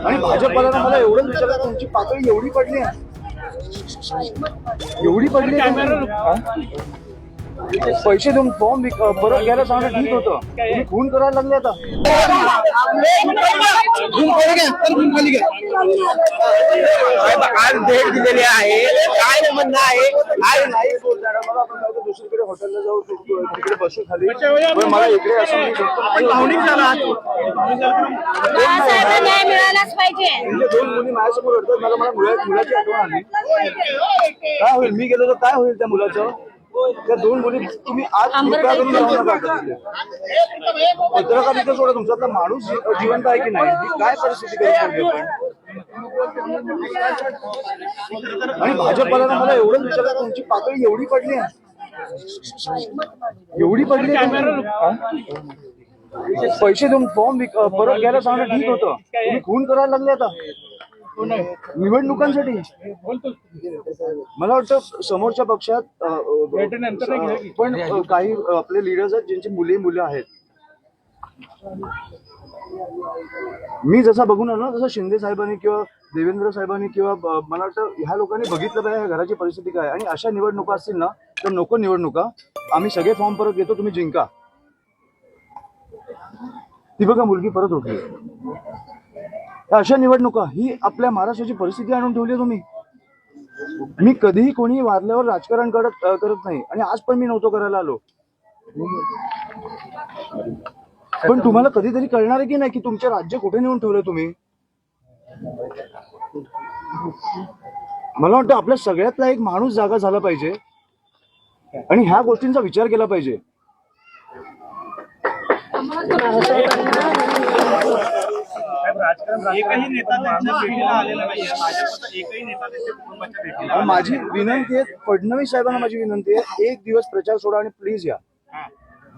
आणि भाजपला मला एवढंच विचारलं तुमची पातळी एवढी पडली आहे. एवढी पडली आहे पैसे देऊन फॉर्म परत घ्यायला सांगणं ठीक होतं. तुम्ही खून करायला लागले आता. आज भेट दिलेली आहे. काय म्हणणं आहे? दुसरीकडे हॉटेलला जाऊ तिकडे बसू खाली. पण मला इकडे असं मी बाळासाहेबांना न्याय मिळालाच पाहिजे. दोन मुली माझ्यासमोर मला मला मुला मुलाची आठवण आली. काय होईल? मी गेलो तर काय होईल त्या मुलाचं? त्या दोन मुली तुम्ही आज कृपया करून जाऊ नका. पत्रकार इथं सोडा तुमच्यातला माणूस जी- जिवंत आहे की नाही? ही काय परिस्थिती आणि भाजपला मला एवढंच विचारलं तुमची पातळी एवढी पडली आहे. एवढी पडली पैसे देऊन फॉर्म परत घ्यायला सांगणं ठीक होतं. तुम्ही खून करायला लागले आता. निवडणुकांसाठी. मला वाटतं समोरच्या पक्षात पण काही आपले लिडर्स आहेत ज्यांची मुले मुलं आहेत. मी जसा बघून आलो ना तसं शिंदे साहेबांनी किंवा देवेंद्र साहेबांनी किंवा मला वाटतं ह्या लोकांनी बघितलं पाहिजे ह्या घराची परिस्थिती काय आणि अशा निवडणुका असतील ना तर नको निवडणुका. आम्ही सगळे फॉर्म परत घेतो तुम्ही जिंका. ती बघा मुलगी परत उठली. अशा निवडणुका ही आपल्या महाराष्ट्राची परिस्थिती आणून ठेवली तुम्ही. मी कधीही कोणी वारल्यावर राजकारण करत करत नाही. आणि आज पण मी नव्हतो करायला आलो. पण तुम्हाला कधीतरी कळणार आहे की नाही की तुमचे राज्य कुठे नेऊन ठेवलं तुम्ही? मला वाटतं आपल्या सगळ्यातला एक माणूस जागा झाला पाहिजे. आणि ह्या गोष्टींचा विचार केला पाहिजे. एकही नेता त्यांच्या भेटीला आलेला नाही एकही नेता त्यांच्या कुटुंबाच्या भेटीला माझी विनंती आहे फडणवीस साहेबांना माझी विनंती आहे एक दिवस प्रचार सोडा आणि प्लीज या.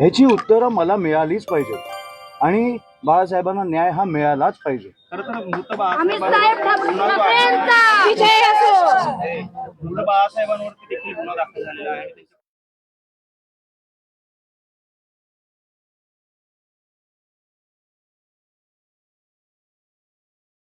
ह्याची उत्तरं मला मिळालीच पाहिजे. आणि बाळासाहेबांना न्याय हा मिळालाच पाहिजे. खरं तर मृत आम्ही बाळासाहेबांवर साहेब ठाकरेंचा विजय असो मृत बाळासाहेबांवरती देखील गुन्हा दाखल झालेला आहे.